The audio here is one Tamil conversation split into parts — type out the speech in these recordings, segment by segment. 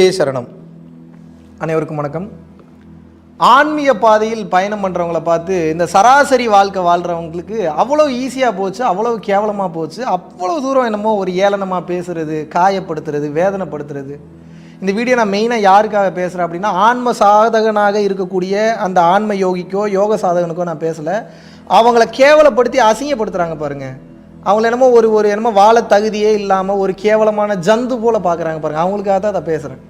சரணம். அனைவருக்கும் வணக்கம். ஆன்மீக பாதையில் பயணம் பண்ணுறவங்கள பார்த்து இந்த சராசரி வாழ்க்கை வாழ்கிறவங்களுக்கு அவ்வளோ ஈஸியாக போச்சு அவ்வளோ கேவலமாக போச்சு அவ்வளோ தூரம் என்னமோ ஒரு ஏளனமாக பேசுறது காயப்படுத்துறது வேதனைப்படுத்துறது. இந்த வீடியோ நான் மெயினாக யாருக்காக பேசுகிறேன் அப்படின்னா ஆன்ம சாதகனாக இருக்கக்கூடிய அந்த ஆன்ம யோகிக்கோ யோக சாதகனுக்கோ நான் பேசலை. அவங்கள கேவலப்படுத்தி அசிங்கப்படுத்துகிறாங்க பாருங்கள் அவங்கள என்னமோ ஒரு ஒரு என்னமோ வாழ தகுதியே இல்லாமல் ஒரு கேவலமான ஜந்து போல பார்க்குறாங்க பாருங்க. அவங்களுக்காக தான் அதை பேசுகிறேன்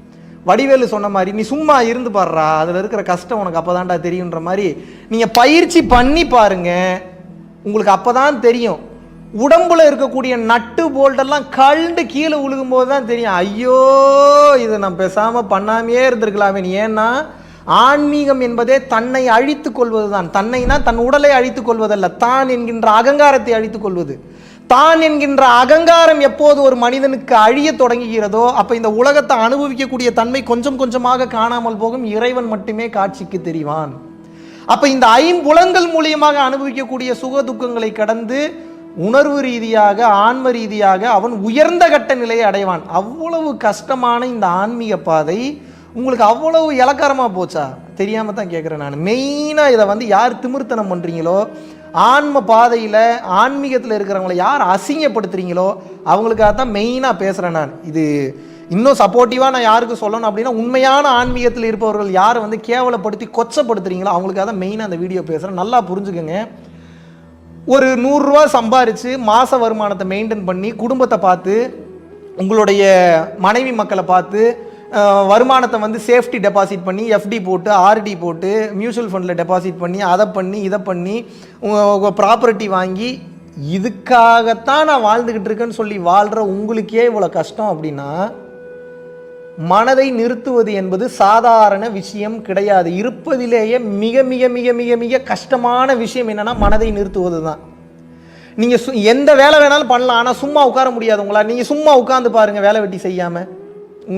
வடிவேலு சொன்ன மாதிரி நீ சும்மா இருந்து பாடுறா அதில் இருக்கிற கஷ்டம் உனக்கு அப்போ தான்டா தெரியுன்ற மாதிரி நீங்கள் பயிற்சி பண்ணி பாருங்க. உங்களுக்கு அப்போ தான் தெரியும். உடம்புல இருக்கக்கூடிய நட்டு போல்டெல்லாம் கழுண்டு கீழே விழுகும்போது தான் தெரியும். ஐயோ இதை நான் பேசாமல் பண்ணாமையே இருந்திருக்கலாமே. ஏன்னா ஆன்மீகம் என்பதே தன்னை அழித்துக் கொள்வது தான் தன்னைனா தன் உடலை அழித்துக் கொள்வதல்ல தான் என்கின்ற அகங்காரத்தை அழித்துக் கொள்வது. தான் என்கின்ற அகங்காரம் எப்போது ஒரு மனிதனுக்கு அழிய தொடங்குகிறதோ அப்போ இந்த உலகத்தை அனுபவிக்கக்கூடிய தன்மை கொஞ்சம் கொஞ்சமாக காணாமல் போகும். இறைவன் மட்டுமே காட்சிக்கு தெரிவான். அப்போ இந்த ஐம்புலங்கள் மூலியமாக அனுபவிக்கக்கூடிய சுக துக்கங்களை கடந்து உணர்வு ரீதியாக ஆன்ம ரீதியாக அவன் உயர்ந்த கட்ட நிலையை அடைவான். அவ்வளவு கஷ்டமான இந்த ஆன்மீக பாதை உங்களுக்கு அவ்வளவு இலக்காரமாக போச்சா? தெரியாமல் தான் கேட்குறேன் நான். மெயினாக இதை வந்து யார் திமிர்த்தனம் பண்ணுறீங்களோ ஆன்ம பாதையில் ஆன்மீகத்தில் இருக்கிறவங்கள யார் அசிங்கப்படுத்துறீங்களோ அவங்களுக்காக தான் மெயினாக பேசுகிறேன் நான். இது இன்னும் சப்போர்ட்டிவாக நான் யாருக்கு சொல்லணும் அப்படின்னா உண்மையான ஆன்மீகத்தில் இருப்பவர்கள் யாரை வந்து கேவலப்படுத்தி கொச்சப்படுத்துறீங்களோ அவங்களுக்காக தான் மெயினாக அந்த வீடியோ பேசுகிறேன் நல்லா புரிஞ்சுக்கோங்க. ஒரு நூறுரூவா சம்பாரித்து மாத வருமானத்தை மெயின்டைன் பண்ணி குடும்பத்தை பார்த்து உங்களுடைய மனைவி மக்களை பார்த்து வருமானத்தை வந்து சேஃப்டி டெபாசிட் பண்ணி எஃப்டி போட்டு ஆர்டி போட்டு மியூச்சுவல் ஃபண்டில் டெபாசிட் பண்ணி அதை பண்ணி இதை பண்ணி உங்கள் ப்ராப்பர்ட்டி வாங்கி இதுக்காகத்தான் நான் வாழ்ந்துக்கிட்டு இருக்கேன்னு சொல்லி வாழ்கிற உங்களுக்கே இவ்வளோ கஷ்டம் அப்படின்னா மனதை நிறுத்துவது என்பது சாதாரண விஷயம் கிடையாது. இருப்பதிலேயே மிக மிக மிக மிக மிக கஷ்டமான விஷயம் என்னென்னா மனதை நிறுத்துவது தான் நீங்கள் சு எந்த வேலை வேணாலும் பண்ணலாம் ஆனால் சும்மா உட்கார முடியாது உங்களா நீங்கள் சும்மா உட்காந்து பாருங்கள் வேலை வெட்டி செய்யாமல்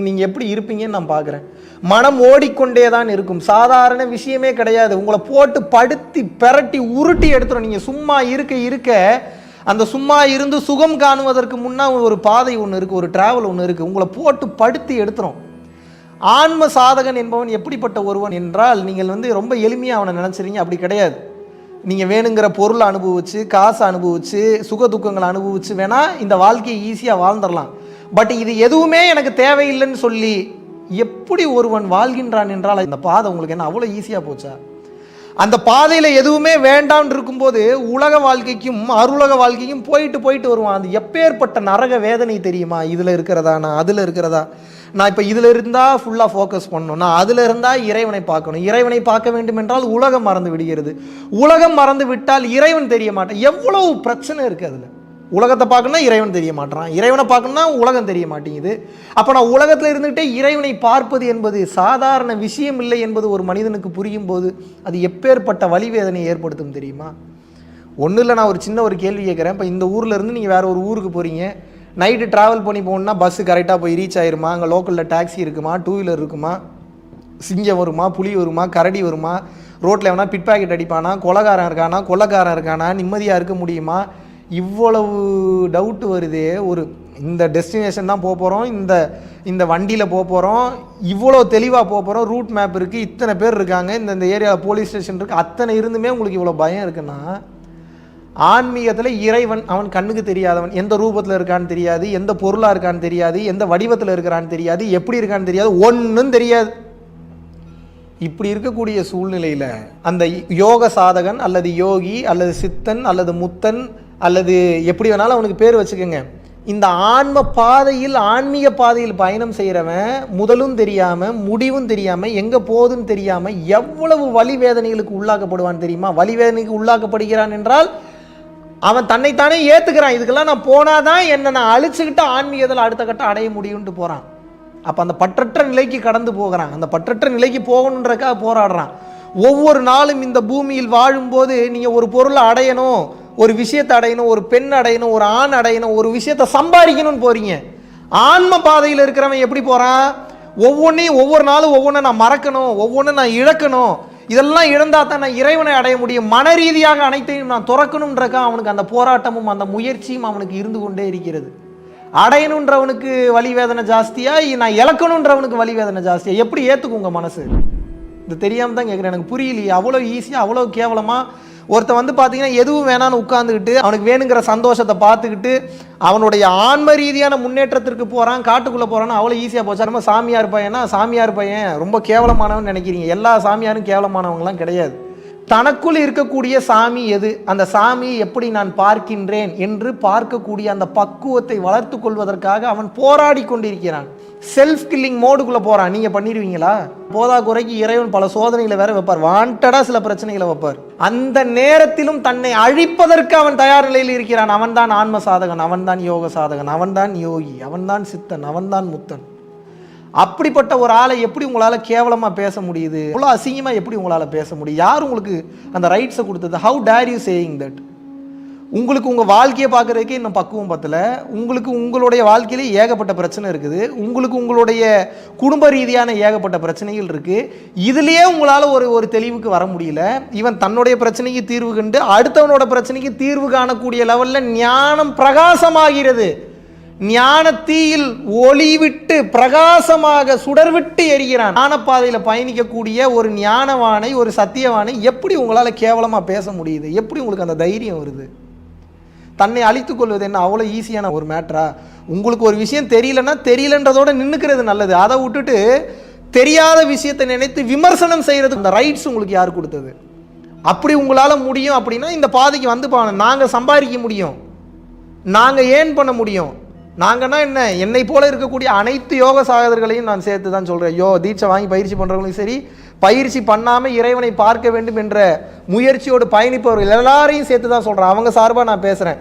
நீங்கள் எப்படி இருப்பீங்கன்னு நான் பார்க்குறேன். மனம் ஓடிக்கொண்டே தான் இருக்கும். சாதாரண விஷயமே கிடையாது. உங்களை போட்டு படுத்தி பெரட்டி உருட்டி எடுத்துரும். நீங்கள் சும்மா இருக்க இருக்க அந்த சும்மா இருந்து சுகம் காணுவதற்கு முன்னா ஒரு பாதை ஒன்று இருக்குது ஒரு டிராவல் ஒன்று இருக்குது உங்களை போட்டு படுத்தி எடுத்துரும். ஆன்ம சாதகன் என்பவன் எப்படிப்பட்ட ஒருவன் என்றால் நீங்கள் வந்து ரொம்ப எளிமையாக அவனை நினச்சிறீங்க அப்படி கிடையாது. நீங்கள் வேணுங்கிற பொருளை அனுபவிச்சு காசை அனுபவிச்சு சுக துக்கங்களை அனுபவிச்சு வேணால் இந்த வாழ்க்கையை ஈஸியாக வாழ்ந்துடலாம் பட் இது எதுவுமே எனக்கு தேவையில்லைன்னு சொல்லி எப்படி ஒருவன் வாழ்கின்றான் என்றால் இந்த பாதை உங்களுக்கு என்ன அவ்வளோ ஈஸியாக போச்சா? அந்த பாதையில் எதுவுமே வேண்டாம்னு இருக்கும்போது உலக வாழ்க்கைக்கும் அருளக வாழ்க்கைக்கும் போயிட்டு போயிட்டு வருவான். அது எப்பேற்பட்ட நரக வேதனை தெரியுமா? இதில் இருக்கிறதா? நான் அதில் இருக்கிறதா? நான் இப்போ இதில் இருந்தால் ஃபுல்லாக ஃபோக்கஸ் பண்ணணும். நான் அதில் இருந்தால் இறைவனை பார்க்கணும். இறைவனை பார்க்க வேண்டும் என்றால் உலகம் மறந்து விடுகிறது. உலகம் மறந்து விட்டால் இறைவன் தெரிய மாட்டேன். எவ்வளவு பிரச்சனை இருக்குது அதில். உலகத்தை பார்க்கணும்னா இறைவன் தெரிய மாட்டான் இறைவனை பார்க்கணும்னா உலகம் தெரிய மாட்டேங்குது. அப்போ நான் உலகத்தில் இருந்துகிட்டே இறைவனை பார்ப்பது என்பது சாதாரண விஷயம் இல்லை என்பது ஒரு மனிதனுக்கு புரியும் போது அது எப்பேற்பட்ட வலிவேதனை ஏற்படுத்தும் தெரியுமா? ஒன்றும் இல்லை நான் ஒரு சின்ன ஒரு கேள்வி கேட்குறேன். இப்போ இந்த ஊரில் இருந்து நீங்கள் வேறு ஒரு ஊருக்கு போகிறீங்க நைட்டு ட்ராவல் பண்ணி போகணுன்னா பஸ்ஸு கரெக்டாக போய் ரீச் ஆயிருமா? அங்கே லோக்கலில் டாக்ஸி இருக்குமா? டூ வீலர் இருக்குமா? சிங்கம் வருமா? புலி வருமா? கரடி வருமா? ரோட்டில் எவனா பிட் பாக்கெட் அடிப்பானா? கொலகாரன் இருக்கானா? கொள்ளக்காரன் இருக்கானா? நிம்மதியாக இருக்க முடியுமா? இவ்வளவு டவுட் வருதே. ஒரு இந்த டெஸ்டினேஷன் தான் போக போகிறோம் இந்த இந்த வண்டியில் போக போகிறோம் இவ்வளோ தெளிவாக போக போகிறோம் ரூட் மேப் இருக்குது இத்தனை பேர் இருக்காங்க இந்த இந்த ஏரியாவில் போலீஸ் ஸ்டேஷன் இருக்குது அத்தனை இருந்துமே உங்களுக்கு இவ்வளோ பயம் இருக்குன்னா ஆன்மீகத்தில் இறைவன் அவன் கண்ணுக்கு தெரியாதவன் எந்த ரூபத்தில் இருக்கான்னு தெரியாது எந்த பொருளாக இருக்கான்னு தெரியாது எந்த வடிவத்தில் இருக்கிறான்னு தெரியாது எப்படி இருக்கான்னு தெரியாது ஒன்றும் தெரியாது. இப்படி இருக்கக்கூடிய சூழ்நிலையில் அந்த யோக சாதகன் அல்லது யோகி அல்லது சித்தன் அல்லது முத்தன் அல்லது எப்படி வேணாலும் அவனுக்கு பேர் வச்சுக்கோங்க. இந்த ஆன்ம பாதையில் ஆன்மீக பாதையில் பயணம் செய்கிறவன் முதலும் தெரியாமல் முடிவும் தெரியாமல் எங்கே போகுதுன்னு தெரியாமல் எவ்வளவு வலி வேதனைகளுக்கு உள்ளாக்கப்படுவான் தெரியுமா? வலி வேதனைக்கு உள்ளாக்கப்படுகிறான் என்றால் அவன் தன்னைத்தானே ஏற்றுக்கிறான் இதுக்கெல்லாம் நான் போனால் தான் என்னை நான் அழிச்சுக்கிட்டு ஆன்மீகத்தில் அடுத்த கட்டம் அடைய முடியும்ட்டு போகிறான் அப்போ அந்த பற்றற்ற நிலைக்கு கடந்து போகிறான். அந்த பற்றற்ற நிலைக்கு போகணுன்றக்காக போராடுறான். ஒவ்வொரு நாளும் இந்த பூமியில் வாழும்போது நீங்கள் ஒரு பொருளை அடையணும். ஒரு விஷயத்தை அடையணும் ஒரு பெண் அடையணும் ஒரு ஆண் அடையணும் ஒரு விஷயத்தை சம்பாதிக்கணும்னு போகிறீங்க ஆன்ம பாதையில் இருக்கிறவன் எப்படி போகிறான் ஒவ்வொன்றையும் ஒவ்வொரு நாளும் ஒவ்வொன்றை நான் மறக்கணும் ஒவ்வொன்றும் நான் இழக்கணும். இதெல்லாம் இழந்தா தான் நான் இறைவனை அடைய முடியும். மன ரீதியாக அனைத்தையும் நான் துறக்கணுன்றக்கா அவனுக்கு அந்த போராட்டமும் அந்த முயற்சியும் அவனுக்கு இருந்து கொண்டே இருக்கிறது. அடையணுன்றவனுக்கு வலி வேதனை ஜாஸ்தியா? நான் இழக்கணுன்றவனுக்கு வலி வேதனை ஜாஸ்தியா? எப்படி ஏற்றுக்குங்க மனசு? இது தெரியாமல் தான் கேட்குறேன் எனக்கு புரியலையே. அவ்வளோ ஈஸியாக அவ்வளோ கேவலமாக ஒருத்தன் வந்து பார்த்தீங்கன்னா எதுவும் வேணான்னு உட்காந்துக்கிட்டு அவனுக்கு வேணுங்கிற சந்தோஷத்தை பார்த்துக்கிட்டு அவனுடைய ஆன்ம ரீதியான முன்னேற்றத்திற்கு போகிறான் காட்டுக்குள்ளே போகிறான்னு அவ்வளோ ஈஸியாக போச்சு. நம்ம சாமியார் பையனா? சாமியார் பையன் ரொம்ப கேவலமானவன் நினைக்கிறீங்க. எல்லா சாமியாரும் கேவலமானவங்களாம் கிடையாது. தனக்குள் இருக்கக்கூடிய சாமி எது? அந்த சாமியை எப்படி நான் பார்க்கின்றேன் என்று பார்க்கக்கூடிய அந்த பக்குவத்தை வளர்த்து கொள்வதற்காக அவன் போராடி கொண்டிருக்கிறான். செல்ஃப் கில்லிங் மோடுக்குள்ளே போகிறான் நீங்கள் பண்ணிடுவீங்களா? போதா குறைக்கு இறைவன் பல சோதனைகளை வேற வைப்பார். வாண்டடாக சில பிரச்சனைகளை வைப்பார். அந்த நேரத்திலும் தன்னை அழிப்பதற்கு அவன் தயார் நிலையில் இருக்கிறான். அவன்தான் ஆன்ம சாதகன் அவன்தான் யோக சாதகன் அவன்தான் யோகி அவன்தான் சித்தன் அவன்தான் முத்தன். அப்படிப்பட்ட ஒரு ஆளை எப்படி உங்களால் கேவலமாக பேச முடியுது? இவ்வளோ அசிங்கமாக எப்படி உங்களால் பேச முடியும் யார் உங்களுக்கு அந்த ரைட்ஸை கொடுத்தது? How dare you saying that உங்களுக்கு உங்கள் வாழ்க்கையை பார்க்குறதுக்கே இன்னும் பக்குவம் பத்தல. உங்களுக்கு உங்களுடைய வாழ்க்கையிலே ஏகப்பட்ட பிரச்சனை இருக்குது. உங்களுக்கு உங்களுடைய குடும்ப ரீதியான ஏகப்பட்ட பிரச்சனைகள் இருக்குது இதுலேயே உங்களால் ஒரு ஒரு தெளிவுக்கு வர முடியல. இவன் தன்னுடைய பிரச்சனைக்கு தீர்வு கண்டு அடுத்தவனோட பிரச்சனைக்கு தீர்வு காணக்கூடிய லெவலில் ஞானம் பிரகாசமாகிறது. ஞான தீயில் ஒளி விட்டு பிரகாசமாக சுடர்விட்டு எரிகிறான். ஞானப்பாதையில் பயணிக்கக்கூடிய ஒரு ஞானவானை ஒரு சத்தியவானை எப்படி உங்களால் கேவலமாக பேச முடியுது? எப்படி உங்களுக்கு அந்த தைரியம் வருது? தன்னை அழித்து கொள்வது என்ன அவ்வளோ ஈஸியான ஒரு மேட்ரா உங்களுக்கு ஒரு விஷயம் தெரியலன்னா தெரியலன்றதோட நின்றுக்கிறது நல்லது. அதை விட்டுட்டு தெரியாத விஷயத்தை நினைத்து விமர்சனம் செய்கிறது இந்த ரைட்ஸ் உங்களுக்கு யார் கொடுத்தது? அப்படி உங்களால் முடியும் அப்படின்னா இந்த பாதைக்கு வந்து பாருங்க நாங்கள் சம்பாதிக்க முடியும். நாங்கள் ஏன் பண்ண முடியும். நாங்கன்னா என்ன? என்னை போல இருக்கக்கூடிய அனைத்து யோக சாதகர்களையும் நான் சேர்த்து தான் சொல்கிறேன் யோ தீட்சை வாங்கி பயிற்சி பண்ணுறவங்களும் சரி பயிற்சி பண்ணாமல் இறைவனை பார்க்க வேண்டும் என்ற முயற்சியோடு பயணிப்பவர்கள் எல்லாரையும் சேர்த்து தான் சொல்கிறேன் அவங்க சார்பாக நான் பேசுகிறேன்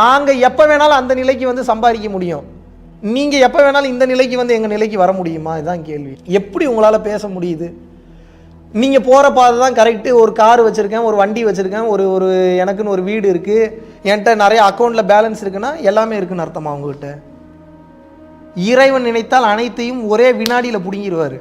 நாங்கள் எப்போ வேணாலும் அந்த நிலைக்கு வந்து சம்பாதிக்க முடியும். நீங்கள் எப்போ வேணாலும் இந்த நிலைக்கு வந்து எங்கள் நிலைக்கு வர முடியுமா? இதுதான் கேள்வி. எப்படி உங்களால் பேச முடியுது? நீங்கள் போகிற பாதை தான் கரெக்டு ஒரு கார் வச்சுருக்கேன் ஒரு வண்டி வச்சுருக்கேன் ஒரு ஒரு எனக்குன்னு ஒரு வீடு இருக்குது என்கிட்ட நிறைய அக்கௌண்ட்டில் பேலன்ஸ் இருக்குன்னா எல்லாமே இருக்குன்னு அர்த்தமா உங்ககிட்ட? இறைவன் நினைத்தால் அனைத்தையும் ஒரே வினாடியில் பிடுங்கிடுவார்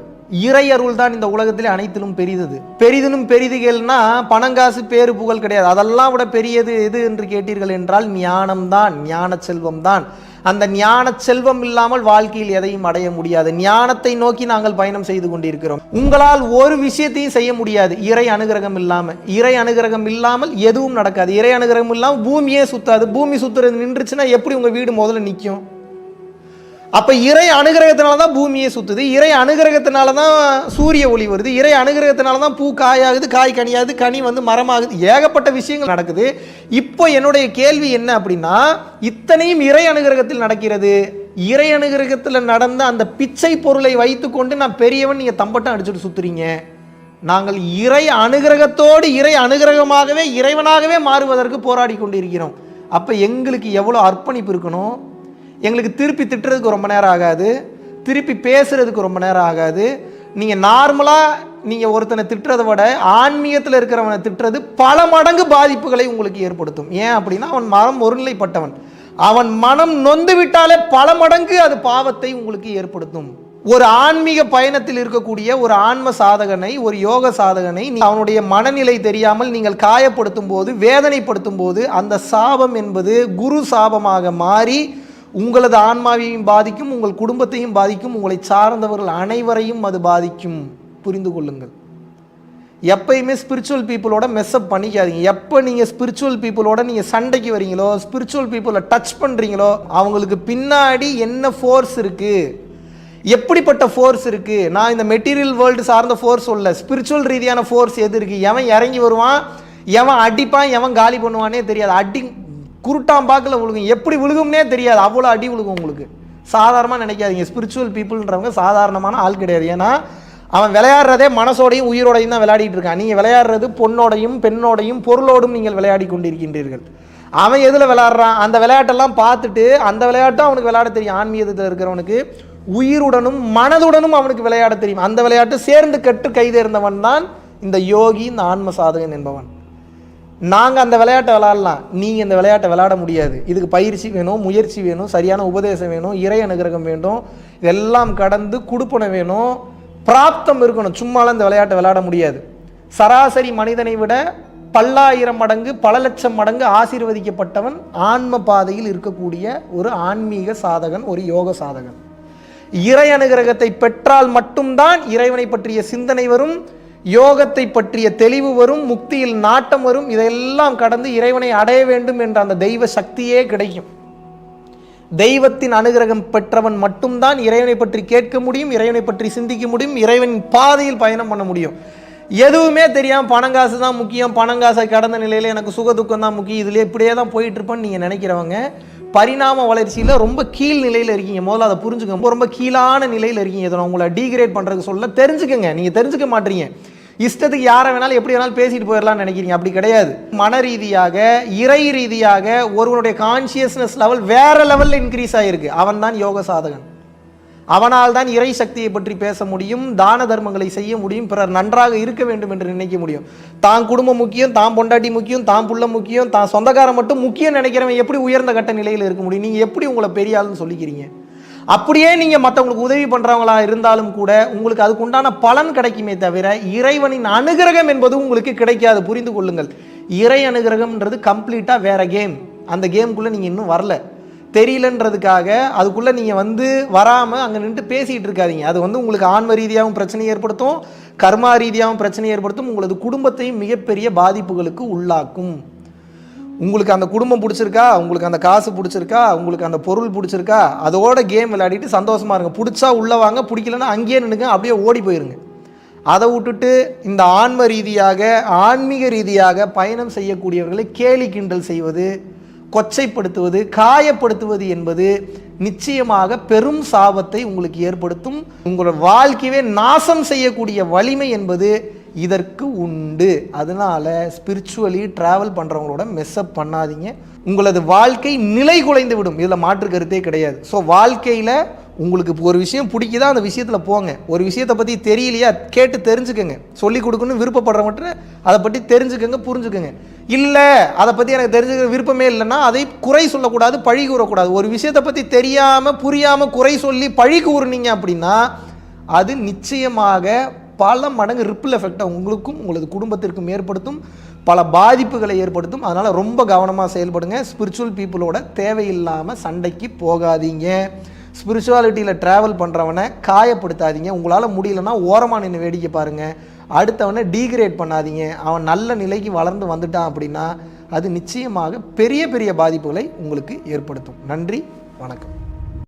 இறை அருள் தான் இந்த உலகத்திலே அனைத்திலும் பெரிதது. பெரிதிலும் பெரிதுகள்னா பணங்காசு பேரு புகழ் கிடையாது. அதெல்லாம் விட பெரியது எது என்று கேட்டீர்கள் என்றால் ஞானம்தான் ஞான செல்வம் தான் அந்த ஞான செல்வம் இல்லாமல் வாழ்க்கையில் எதையும் அடைய முடியாது. ஞானத்தை நோக்கி நாங்கள் பயணம் செய்து கொண்டிருக்கிறோம். உங்களால் ஒரு விஷயத்தையும் செய்ய முடியாது. இறை அனுகிரகம் இல்லாமல் இறை அனுகிரகம் இல்லாமல் எதுவும் நடக்காது. இறை அனுகிரகம் இல்லாமல் பூமியே சுத்தாது. பூமி சுத்துறது நின்றுச்சுன்னா எப்படி உங்கள் வீடு முதல்ல நிற்கும் அப்போ இறை அனுகிரகத்தினால தான் பூமியே சுற்றுது இறை அனுகிரகத்தினால தான் சூரிய ஒளி வருது. இறை அனுகிரகத்தினால தான் பூ காயாகுது காய் கனியாகுது கனி வந்து மரமாகுது. ஏகப்பட்ட விஷயங்கள் நடக்குது. இப்போ என்னுடைய கேள்வி என்ன அப்படின்னா இத்தனையும் இறை அனுகிரகத்தில் நடக்கிறது. இறை அனுகிரகத்தில் நடந்த அந்த பிச்சை பொருளை வைத்துக்கொண்டு நான் பெரியவன் நீங்கள் தம்பட்டம் அடிச்சுட்டு சுற்றுறீங்க நாங்கள் இறை அனுகிரகத்தோடு இறை அனுகிரகமாகவே இறைவனாகவே மாறுவதற்கு போராடி கொண்டிருக்கிறோம். அப்போ எங்களுக்கு எவ்வளோ அர்ப்பணிப்பு இருக்கணும்? எங்களுக்கு திருப்பி திட்டுறதுக்கு ரொம்ப நேரம் ஆகாது. திருப்பி பேசுறதுக்கு ரொம்ப நேரம் ஆகாது. நீங்கள் நார்மலாக நீங்கள் ஒருத்தனை திட்டுறதை விட ஆன்மீகத்தில் இருக்கிறவனை திட்டுறது பல மடங்கு பாதிப்புகளை உங்களுக்கு ஏற்படுத்தும். ஏன் அப்படின்னா அவன் மனம் ஒருநிலைப்பட்டவன். அவன் மனம் நொந்து விட்டாலே பல மடங்கு அது பாவத்தை உங்களுக்கு ஏற்படுத்தும். ஒரு ஆன்மீக பயணத்தில் இருக்கக்கூடிய ஒரு ஆன்ம சாதகனை ஒரு யோக சாதகனை அவனுடைய மனநிலை தெரியாமல் நீங்கள் காயப்படுத்தும் போது வேதனைப்படுத்தும் போது அந்த சாபம் என்பது குரு சாபமாக மாறி உங்களது ஆன்மாவையும் பாதிக்கும் உங்கள் குடும்பத்தையும் பாதிக்கும் உங்களை சார்ந்தவர்கள் அனைவரையும் அது பாதிக்கும். புரிந்து கொள்ளுங்கள். எப்பயுமே ஸ்பிரிச்சுவல் பீப்புளோட மெஸ்அப் பண்ணிக்காதீங்க. எப்போ நீங்கள் ஸ்பிரிச்சுவல் பீப்புளோட நீங்கள் சண்டைக்கு வரீங்களோ ஸ்பிரிச்சுவல் பீப்புளை டச் பண்ணுறீங்களோ அவங்களுக்கு பின்னாடி என்ன ஃபோர்ஸ் இருக்குது எப்படிப்பட்ட ஃபோர்ஸ் இருக்குது நான் இந்த மெட்டீரியல் வேர்ல்டு சார்ந்த ஃபோர்ஸ் சொல்ல ஸ்பிரிச்சுவல் ரீதியான ஃபோர்ஸ் எது இருக்குது எவன் இறங்கி வருவான்? எவன் அடிப்பான்? எவன் காலி பண்ணுவானே தெரியாது. அடி குருட்டாம்பாக்கில் விழுகும். எப்படி விழுகும்னே தெரியாது. அவ்வளோ அடி விழுகும் உங்களுக்கு. சாதாரணமாக நினைக்காதீங்க. ஸ்பிரிச்சுவல் பீப்புள்ன்றவங்க சாதாரணமான ஆள் கிடையாது. ஏன்னா அவன் விளையாடுறதே மனசோடையும் உயிரோடையும் தான் விளையாடிட்டு இருக்கான். நீங்கள் விளையாடுறது பொண்ணோடையும் பெண்ணோடையும் பொருளோடும் நீங்கள் விளையாடி கொண்டிருக்கின்றீர்கள். அவன் எதில் விளையாடுறான்? அந்த விளையாட்டெல்லாம் பார்த்துட்டு அந்த விளையாட்டும் அவனுக்கு விளையாட தெரியும். ஆன்மீகத்தில் இருக்கிறவனுக்கு உயிருடனும் மனதுடனும் அவனுக்கு விளையாட தெரியும். அந்த விளையாட்டு சேர்ந்து கற்று கைதேர்ந்தவன் தான் இந்த யோகி இந்த ஆன்ம சாதகன் என்பவன். நாங்கள் அந்த விளையாட்டை விளையாடலாம். நீங்கள் இந்த விளையாட்டை விளையாட முடியாது. இதுக்கு பயிற்சி வேணும் முயற்சி வேணும் சரியான உபதேசம் வேணும் இறை அனுகிரகம் வேண்டும் இதெல்லாம் கடந்து குடுப்பனை வேணும். பிராப்தம் இருக்கணும். சும்மாலாம் இந்த விளையாட்டை விளையாட முடியாது. சராசரி மனிதனை விட பல்லாயிரம் மடங்கு பல லட்சம் மடங்கு ஆசீர்வதிக்கப்பட்டவன் ஆன்ம பாதையில் இருக்கக்கூடிய ஒரு ஆன்மீக சாதகன் ஒரு யோக சாதகன். இறை அனுகிரகத்தை பெற்றால் மட்டும்தான் இறைவனை பற்றிய சிந்தனை வரும். யோகத்தை பற்றிய தெளிவு வரும் முக்தியில் நாட்டம் வரும். இதையெல்லாம் கடந்து இறைவனை அடைய வேண்டும் என்ற அந்த தெய்வ சக்தியே கிடைக்கும். தெய்வத்தின் அனுகிரகம் பெற்றவன் மட்டும்தான் இறைவனை பற்றி கேட்க முடியும் இறைவனை பற்றி சிந்திக்க முடியும் இறைவனின் பாதையில் பயணம் பண்ண முடியும். எதுவுமே தெரியாம பணங்காசு தான் முக்கியம். பணங்காசை கடந்த நிலையில எனக்கு சுக துக்கம் தான் முக்கியம். இதுல இப்படியே தான் போயிட்டு இருப்பேன்னு நீங்க நினைக்கிறவங்க பரிணாம வளர்ச்சியில் ரொம்ப கீழ் நிலையில் இருக்கீங்க. முதல்ல அதை புரிஞ்சுக்கங்க. ரொம்ப கீழான நிலையில் இருக்கீங்க. இதை நான் உங்களை டீக்ரேட் பண்ணுறதுக்கு சொல்ல தெரிஞ்சுக்கங்க. நீங்கள் தெரிஞ்சுக்க மாட்டீங்க. இஷ்டத்துக்கு யாரை வேணாலும் எப்படி வேணாலும் பேசிட்டு போயிடலாம்னு நினைக்கிறீங்க. அப்படி கிடையாது. மன ரீதியாக இறை ரீதியாக ஒருவனுடைய கான்சியஸ்னஸ் லெவல் வேற லெவலில் இன்க்ரீஸ் ஆகிருக்கு அவன் தான் யோக சாதகன். அவனால் தான் இறை சக்தியை பற்றி பேச முடியும் தான தர்மங்களை செய்ய முடியும் பிறர் நன்றாக இருக்க வேண்டும் என்று நினைக்க முடியும். தான் குடும்பம் முக்கியம் தான் பொண்டாட்டி முக்கியம் தான் புள்ள முக்கியம் தான் சொந்தக்காரன் மட்டும் முக்கியம் நினைக்கிறவன் எப்படி உயர்ந்த கட்ட நிலையில் இருக்க முடியும்? நீங்கள் எப்படி உங்களை பெரிய ஆளுன்னு சொல்லிக்கிறீங்க? அப்படியே நீங்கள் மற்றவங்களுக்கு உதவி பண்ணுறவங்களா இருந்தாலும் கூட உங்களுக்கு அதுக்கு உண்டான பலன் கிடைக்குமே தவிர இறைவனின் அனுகிரகம் என்பது உங்களுக்கு கிடைக்காது. புரிந்து கொள்ளுங்கள். இறை அனுகிரகம்ன்றது கம்ப்ளீட்டாக வேற கேம் அந்த கேம்குள்ளே நீங்கள் இன்னும் வரல. தெரியலன்றதுக்காக அதுக்குள்ளே நீங்கள் வந்து வராமல் அங்கே நின்று பேசிகிட்டு இருக்காதீங்க. அது வந்து உங்களுக்கு ஆன்ம ரீதியாகவும் பிரச்சனை ஏற்படுத்தும் கர்மா ரீதியாகவும் பிரச்சனை ஏற்படுத்தும் உங்களது குடும்பத்தையும் மிகப்பெரிய பாதிப்புகளுக்கு உள்ளாக்கும். உங்களுக்கு அந்த குடும்பம் பிடிச்சிருக்கா? உங்களுக்கு அந்த காசு பிடிச்சிருக்கா? உங்களுக்கு அந்த பொருள் பிடிச்சிருக்கா? அதோட கேம் விளையாடிட்டு சந்தோஷமாக இருங்க. பிடிச்சா உள்ளே வாங்க பிடிக்கலன்னா அங்கேயே நின்னுங்க அப்படியே ஓடி போயிருங்க. அதை விட்டுட்டு இந்த ஆன்ம ரீதியாக ஆன்மீக ரீதியாக பயணம் செய்யக்கூடியவர்களை கேலி கிண்டல் செய்வது கொச்சைப்படுத்துவது காயப்படுத்துவது என்பது நிச்சயமாக பெரும் சாபத்தை உங்களுக்கு ஏற்படுத்தும். உங்களோட வாழ்க்கையவே நாசம் செய்யக்கூடிய வலிமை என்பது இதற்கு உண்டு. அதனால ஸ்பிரிச்சுவலி டிராவல் பண்ணுறவங்களோட மெஸ்அப் பண்ணாதீங்க. உங்களது வாழ்க்கை நிலை குலைந்து விடும். இதில் மாற்று கருத்தே கிடையாது. ஸோ வாழ்க்கையில் உங்களுக்கு இப்போ ஒரு விஷயம் பிடிக்குதா அந்த விஷயத்தில் போங்க. ஒரு விஷயத்தை பற்றி தெரியலையா கேட்டு தெரிஞ்சுக்கோங்க. சொல்லி கொடுக்கணும்னு விருப்பப்படுறவங்க அதை பற்றி தெரிஞ்சுக்கோங்க புரிஞ்சுக்கோங்க. இல்லை அதை பற்றி எனக்கு தெரிஞ்சுக்க விருப்பமே இல்லைன்னா அதை குறை சொல்லக்கூடாது பழி கூறக்கூடாது. ஒரு விஷயத்தை பற்றி தெரியாமல் புரியாமல் குறை சொல்லி பழி கூறுனீங்க அப்படின்னா அது நிச்சயமாக பல மடங்கு ரிப்பிள் எஃபெக்டை உங்களுக்கும் உங்களது குடும்பத்திற்கும் ஏற்படுத்தும். பல பாதிப்புகளை ஏற்படுத்தும். அதனால் ரொம்ப கவனமாக செயல்படுங்க. ஸ்பிரிச்சுவல் பீப்புளோட தேவையில்லாமல் சண்டைக்கு போகாதீங்க. ஸ்பிரிச்சுவாலிட்டியில் ட்ராவல் பண்ணுறவனை காயப்படுத்தாதீங்க. உங்களால் முடியலன்னா ஓரமாக நின்று வேடிக்கை பாருங்கள் அடுத்தவனை டீக்ரேட் பண்ணாதீங்க. அவன் நல்ல நிலைக்கு வளர்ந்து வந்துட்டான் அப்படின்னா அது நிச்சயமாக பெரிய பெரிய பாதிப்புகளை உங்களுக்கு ஏற்படுத்தும். நன்றி வணக்கம்.